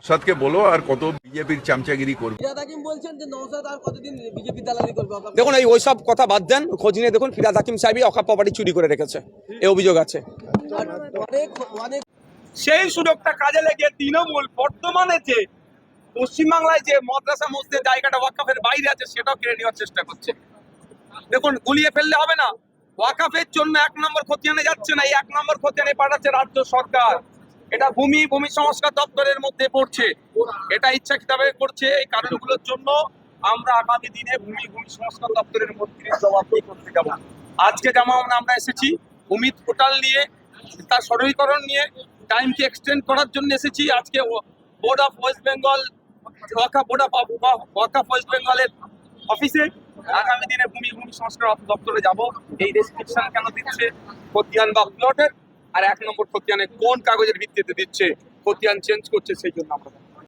নসাদকে বলো আর কত বিজেপির চামচাগিরি করবে। বলছেন যে নৌসাদ আর কতদিন বিজেপি দালালি করবে? দেখুন এই ওইসব কথা বাদ দেন। খোঁজ নিয়ে দেখুন ফিরাদ হাকিম সাহেবই প্রপার্টি চুরি করে রেখেছে। এই অভিযোগ আছে। আর অনেক অনেক সেই সুযোগটা কাজে লেগে তৃণমূল বর্তমানে যে পশ্চিমবাংলায় যে মাদ্রাসা মসজিদের জায়গাটা ওয়াকাফের বাইরে আছে সেটাও কেড়ে নেওয়ার চেষ্টা করছে। দেখুন গুলিয়ে ফেললে হবে না। ওয়াকাফের জন্য এক নম্বর খতিয়ানে যাচ্ছে না এই এক নম্বর খতিয়ানে পাঠাচ্ছে রাজ্য সরকার। এটা ভূমি ভূমি সংস্কার দপ্তরের মধ্যে পড়ছে। এটা ইচ্ছাকৃতভাবে করছে। এই কারণগুলোর জন্য আমরা আগামী দিনে ভূমি ভূমি সংস্কার দপ্তরের মন্ত্রীর জবাবদিহি করতে যাব। আজকে যেমন আমরা এসেছি, ভূমি পোর্টাল নিয়ে তার সরলীকরণ নিয়ে টাইমকে এক্সটেন্ড করার জন্য এসেছি। আজকে board of West Bengal Waqf board of Waqf West বেঙ্গলের অফিসে আগামী দিনে ভূমি ভূমি সংস্কার দপ্তরে যাব। এই রেস্ট্রিকশন কেন দিচ্ছে? খতিয়ান বা প্লটের আর এক নম্বর খতিয়ানে কোন কাগজের ভিত্তিতে দিচ্ছে খতিয়ান চেঞ্জ করছে সেই জন্য আমরা